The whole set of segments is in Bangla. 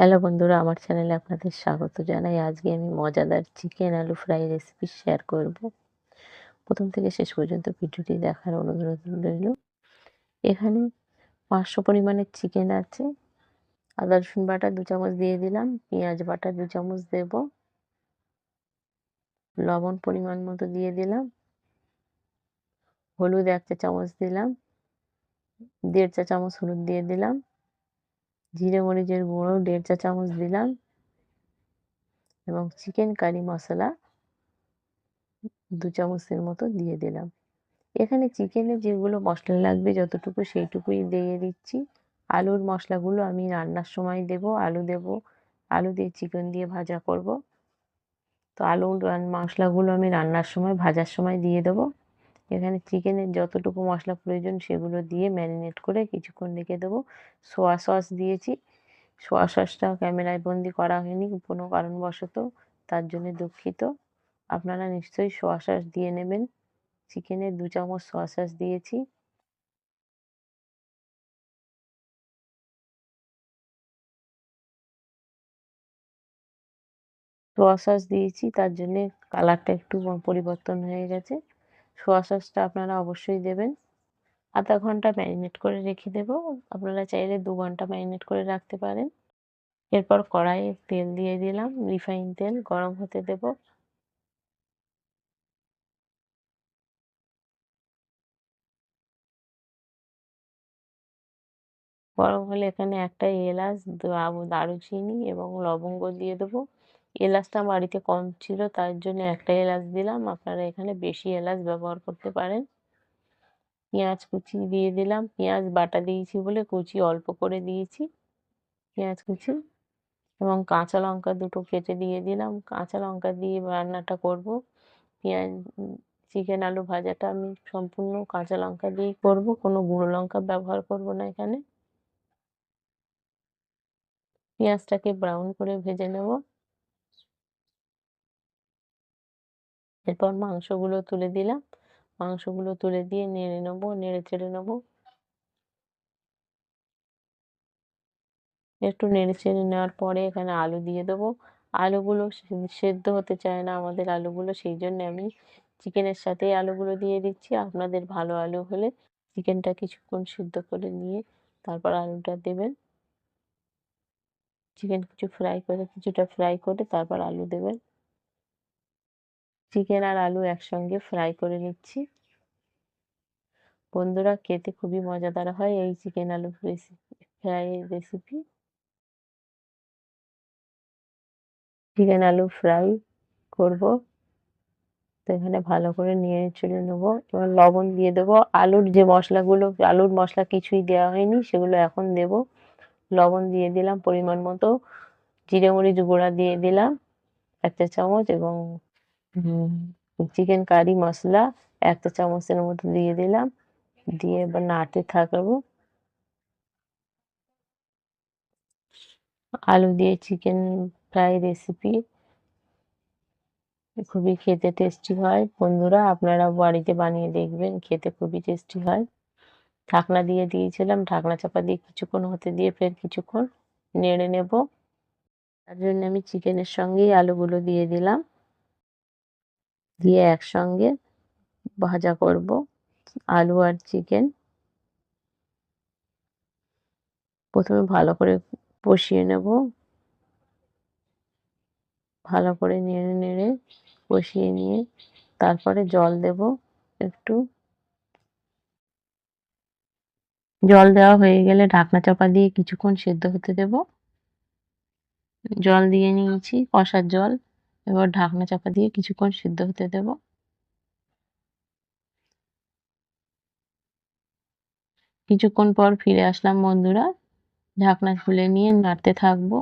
হ্যালো বন্ধুরা, আমার চ্যানেলে আপনাদের স্বাগত জানাই। আজকে আমি মজাদার চিকেন আলু ফ্রাই রেসিপি শেয়ার করব। প্রথম থেকে শেষ পর্যন্ত ভিডিওটি দেখার অনুরোধ রইল। এখানে পাঁচশো পরিমাণের চিকেন আছে। আদা, রসুন বাটা দু চামচ দিয়ে দিলাম। পেঁয়াজ বাটা দু চামচ দেব। লবণ পরিমাণ মতো দিয়ে দিলাম। হলুদ এক চা চামচ দিলাম। দেড় চা চামচ হলুদ দিয়ে দিলাম। জিরে মরিচের গুঁড়ো, দেড় চা চামচ দিলাম এবং চিকেন কারি মশলা দু চামচের মতো দিয়ে দিলাম। এখানে চিকেনে যেগুলো মশলা লাগবে যতটুকু সেইটুকুই দিয়ে দিচ্ছি। আলুর মশলাগুলো আমি রান্নার সময় দেব, আলু দেব, আলু দিয়ে চিকেন দিয়ে ভাজা করব। তো আলুর মশলাগুলো আমি রান্নার সময়, ভাজার সময় দিয়ে দেবো। এখানে চিকেনের যতটুকু মশলা প্রয়োজন সেগুলো দিয়ে ম্যারিনেট করে কিছুক্ষণ রেখে দেবো। সোয়া সস দিয়েছি। সোয়া সসটা ক্যামেরায় বন্দি করা হয়নি কোনো কারণবশত, তার জন্য দুঃখিত। আপনারা নিশ্চয়ই সোয়া সস দিয়ে নেবেন। চিকেনে দু চামচ সোয়া সস দিয়েছি। সোয়া সস দিয়েছি, তার জন্যে কালারটা একটু পরিবর্তন হয়ে গেছে। সোয়া সসটা আপনারা অবশ্যই দেবেন। আধা ঘণ্টা ম্যারিনেট করে রেখে দেবো। আপনারা চাইলে দু ঘণ্টা ম্যারিনেট করে রাখতে পারেন। এরপর কড়াইয়ে তেল দিয়ে দিলাম রিফাইন তেল গরম হতে দেব। গরম হলে এখানে একটা এলাচ দারুচিনি এবং লবঙ্গ দিয়ে দেবো। এলাচটা বাড়িতে কম ছিল, তার জন্য একটা এলাচ দিলাম। আপনারা এখানে বেশি এলাচ ব্যবহার করতে পারেন। পেঁয়াজ কুচি দিয়ে দিলাম। পেঁয়াজ বাটা দিয়েছি বলে কুচি অল্প করে দিয়েছি। পেঁয়াজ কুচি এবং কাঁচা লঙ্কা দুটো কেটে দিয়ে দিলাম। কাঁচা লঙ্কা দিয়ে রান্নাটা করব। পেঁয়াজ, চিকেন আলু ভাজাটা আমি সম্পূর্ণ কাঁচা লঙ্কা দিয়েই করব। কোনো গুঁড়ো লঙ্কা ব্যবহার করব না এখানে। পেঁয়াজটাকে ব্রাউন করে ভেজে নেব। এরপর মাংসগুলো তুলে দিলাম। মাংসগুলো তুলে দিয়ে নেড়ে নেব, নেড়ে চেড়ে নেব। একটু নেড়ে চেড়ে নেওয়ার পরে এখানে আলু দিয়ে দেবো। আলুগুলো সেদ্ধ হতে চায় না আমাদের আলুগুলো, সেই জন্য আমি চিকেনের সাথেই আলুগুলো দিয়ে দিচ্ছি। আপনাদের ভালো আলু হলে চিকেনটা কিছুক্ষণ সিদ্ধ করে নিয়ে তারপর আলুটা দেবেন। চিকেন কিছু ফ্রাই করে, কিছুটা ফ্রাই করে তারপর আলু দেবেন। চিকেন আর আলু একসঙ্গে ফ্রাই করে নিচ্ছি। বন্ধুরা, খেতে খুবই মজাদার হয় এই চিকেন আলু রেসিপি ফ্রাই রেসিপি চিকেন আলু ফ্রাই করব। তো এখানে ভালো করে নিয়ে চলে নেব। এবার লবণ দিয়ে দেবো। আলুর যে মশলাগুলো, আলুর মশলা কিছুই দেওয়া হয়নি, সেগুলো এখন দেব। লবণ দিয়ে দিলাম পরিমাণ মতো। জিরে মরিচ গুঁড়া দিয়ে দিলাম, একটা চামচ এবং চিকেন কারি মশলা একটা চামচের মতো দিয়ে দিলাম। দিয়ে এবার নাড়তে থাকব। আলু দিয়ে চিকেন ফ্রাই রেসিপি। খুবই খেতে টেস্টি হয়। বন্ধুরা, আপনারা বাড়িতে বানিয়ে দেখবেন, খেতে খুবই টেস্টি হয়। ঢাকনা দিয়ে দিয়েছিলাম। ঢাকনা চাপা দিয়ে কিছুক্ষণ হতে দিয়ে ফের কিছুক্ষণ নেড়ে নেব। তার জন্য আমি চিকেনের সঙ্গেই আলুগুলো দিয়ে দিলাম। দিয়ে একসঙ্গে ভাজা করব আলু আর চিকেন। প্রথমে ভালো করে কষিয়ে নেব। ভালো করে নেড়ে নেড়ে কষিয়ে নিয়ে তারপরে জল দেব একটু। জল দেওয়া হয়ে গেলে ঢাকনা চাপা দিয়ে কিছুক্ষণ সেদ্ধ হতে দেব। জল দিয়ে নিয়েছি কষার জল। এবার ঢাকনা চাপা দিয়ে কিছুক্ষণ সিদ্ধ হতে দেব। কিছুক্ষণ পর ফিরে আসলাম বন্ধুরা, ঢাকনা খুলে নিয়ে নাড়তে থাকব।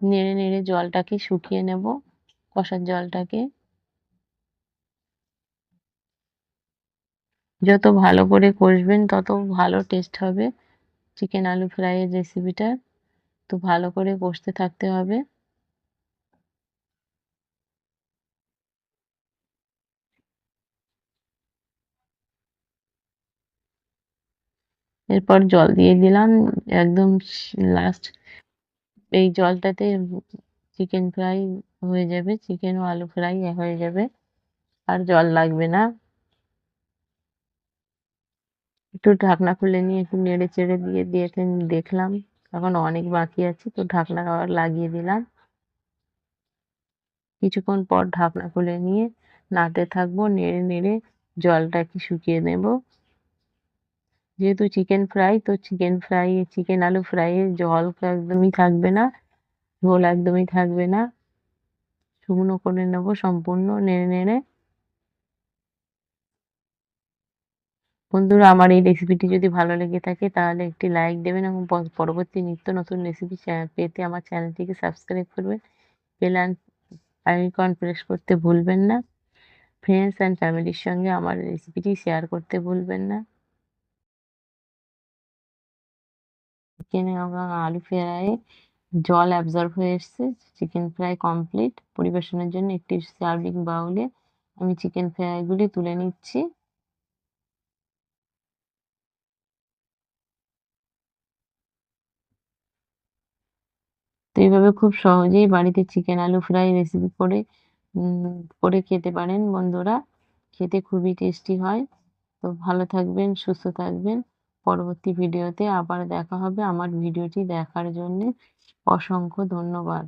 নেড়ে নেড়ে জলটাকে শুকিয়ে নেব, কষার জলটাকে। যত ভালো করে কষবেন, তত ভালো টেস্ট হবে। চিকেন আলু ফ্রাইয়ের রেসিপিটা তো ভালো করে কষতে থাকতে হবে। এরপর জল দিয়ে দিলাম। একদম লাস্ট এই জলটাতে চিকেন ফ্রাই হয়ে যাবে। চিকেন ও আলু ফ্রাই হয়ে যাবে। আর জল লাগবে না। একটু ঢাকনা খুলে নিয়ে একটু নেড়ে চেড়ে দিয়ে দিয়ে দেখলাম। এখন অনেক বাকি আছে, তো ঢাকনা আবার লাগিয়ে দিলাম। কিছুক্ষণ পর ঢাকনা খুলে নিয়ে নাড়তে থাকব, নেড়ে নেড়ে জলটাকে শুকিয়ে নেব। যেহেতু চিকেন ফ্রাই তো চিকেন ফ্রাই চিকেন আলু ফ্রাইয়ের জল একদমই থাকবে না। ঝোল একদমই থাকবে না। শুকনো করে নেব সম্পূর্ণ, নেড়ে নেড়ে। বন্ধুরা, আমার এই রেসিপিটি যদি ভালো লেগে থাকে, তাহলে একটি লাইক দেবেন এবং পরবর্তী নিত্য নতুন রেসিপি পেতে আমার চ্যানেলটিকে সাবস্ক্রাইব করবেন। বেল আইকন প্রেস করতে ভুলবেন না। ফ্রেন্ডস অ্যান্ড ফ্যামিলির সঙ্গে আমার রেসিপিটি শেয়ার করতে ভুলবেন না। চিকেন এবং আলু ফ্রাই জল অ্যাবজর্ব হয়ে এসছে চিকেন ফ্রাই কমপ্লিট পরিবেশনের জন্য একটি সার্ভিং বাউলে আমি চিকেন ফ্রাইগুলি তুলে নিচ্ছি। তো এইভাবে খুব সহজেই বাড়িতে চিকেন আলু ফ্রাই রেসিপি করে করে খেতে পারেন বন্ধুরা। খেতে খুবই টেস্টি হয়। তো ভালো থাকবেন, সুস্থ থাকবেন। পরবর্তী ভিডিওতে আবার দেখা হবে। আমার ভিডিওটি দেখার জন্যে অসংখ্য ধন্যবাদ।